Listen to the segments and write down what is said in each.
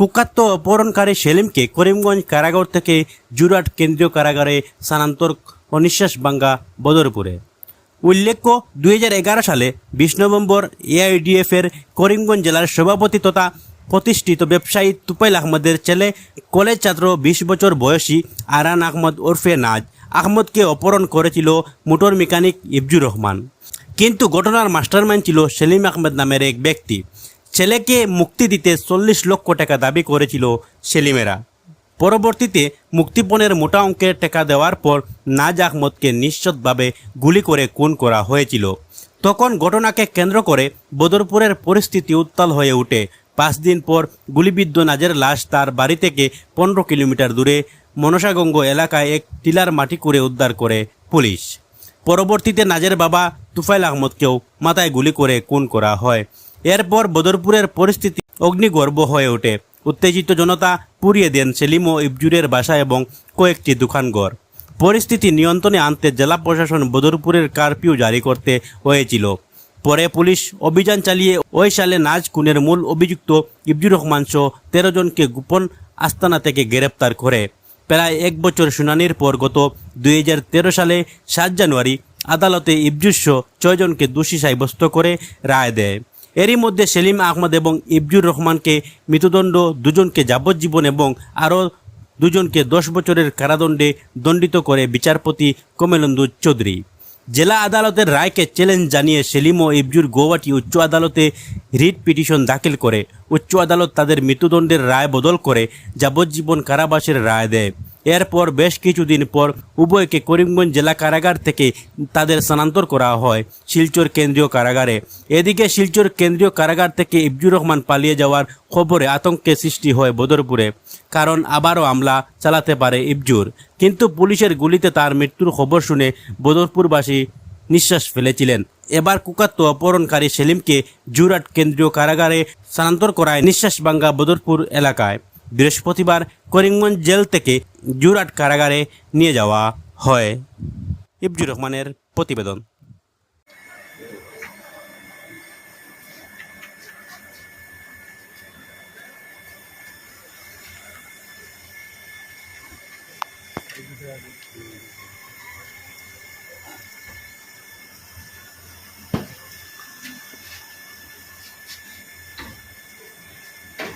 কুখ্যাত অপহরণকারী সেলিমকে করিমগঞ্জ কারাগার থেকে জুরাট কেন্দ্রীয় কারাগারে স্থানান্তর অনিশ্বাস বাঙ্গা বদরপুরে। উল্লেখ্য, দুই হাজার এগারো সালে বিশ নভেম্বর এআইডিএফ এর করিমগঞ্জ জেলার সভাপতি তথা প্রতিষ্ঠিত ব্যবসায়ী তুপাইল আহমদের ছেলে, কলেজ ছাত্র বিশ বছর বয়সী আরান আহমদ ওরফে নাজ আহমদকে অপহরণ করেছিল মোটর মেকানিক ইবজুর রহমান। কিন্তু ঘটনার মাস্টারমাইন্ড ছিল সেলিম আহমেদ নামের এক ব্যক্তি। ছেলেকে মুক্তি দিতে চল্লিশ লক্ষ টাকা দাবি করেছিল সেলিমেরা। পরবর্তীতে মুক্তিপণের মোটা অঙ্কের টাকা দেওয়ার পর নাজ আহমদকে নিশ্চিতভাবে গুলি করে খুন করা হয়েছিল। তখন ঘটনাকে কেন্দ্র করে বদরপুরের পরিস্থিতি উত্তাল হয়ে ওঠে। পাঁচ দিন পর গুলিবিদ্ধ নাজের লাশ তার বাড়ি থেকে পনেরো কিলোমিটার দূরে মনসাগঙ্গ এলাকায় এক টিলার মাটি করে উদ্ধার করে পুলিশ। পরবর্তীতে নাজের বাবা তুফাইল আহমদকেও মাথায় গুলি করে খুন করা হয়। এরপর বদরপুরের পরিস্থিতি অগ্নিগর্ভ হয়ে ওঠে। উত্তেজিত জনতা পুড়িয়ে দেন সেলিম ও ইবজুরের বাসা এবং কয়েকটি দোকানঘর। পরিস্থিতি নিয়ন্ত্রণে আনতে জেলা প্রশাসন বদরপুরের কারফিউ জারি করতে হয়েছিল। পরে পুলিশ অভিযান চালিয়ে ওই সালে নাজ খুনের মূল অভিযুক্ত ইবজুর রহমান সহ তেরো জনকে গোপন আস্তানা থেকে গ্রেপ্তার করে। প্রায় এক বছর শুনানির পর গত দুই হাজার তেরো সালে সাত জানুয়ারি আদালতে ইবজুসহ ছয়জনকে দোষী সাব্যস্ত করে রায় দেয়। এরই মধ্যে সেলিম আহমদ এবং ইবজুর রহমানকে মৃত্যুদণ্ড, দুজনকে যাবজ্জীবন এবং আরও দুজনকে দশ বছরের কারাদণ্ডে দণ্ডিত করে বিচারপতি কমলেন্দু চৌধুরী। জেলা আদালতের রায়কে চ্যালেঞ্জ জানিয়ে সেলিম ও ইবজুর গৌহাটি উচ্চ আদালতে রিট পিটিশন দাখিল করে। উচ্চ আদালত তাদের মৃত্যুদণ্ডের রায় বদল করে যাবজ্জীবন কারাবাসের রায় দেয়। এরপর বেশ কিছুদিন পর উভয়কে করিমগঞ্জ জেলা কারাগার থেকে তাদের স্থানান্তর করা হয়, শিলচর কেন্দ্রীয় কারাগারে। এদিকে শিলচর কেন্দ্রীয় কারাগার থেকে ইবজুর রহমান পালিয়ে যাওয়ার খবরে আতঙ্কের সৃষ্টি হয় বদরপুরে, কারণ আবারও আমলা চালাতে পারে ইবজুর কিন্তু পুলিশের গুলিতে তার মৃত্যুর খবর শুনে বদরপুরবাসী নিঃশ্বাস ফেলেছিলেন। এবার কুকাত্ত অপহরণকারী সেলিমকে জুরাট কেন্দ্রীয় কারাগারে স্থানান্তর করায় নিঃশ্বাস বাঙ্গা বদরপুর এলাকায়। বৃহস্পতিবার করিমগঞ্জ জেল থেকে জুরাট কারাগারে নিয়ে যাওয়া হয় ইবজুর রহমানের প্রতিবেদন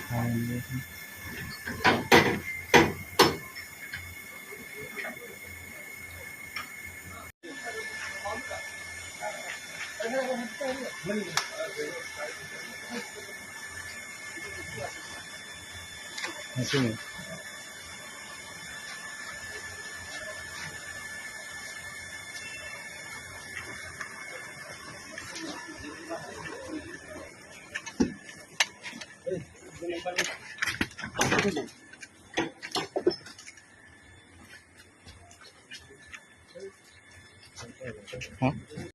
Thank you. 没事。哎，兄弟，兄弟，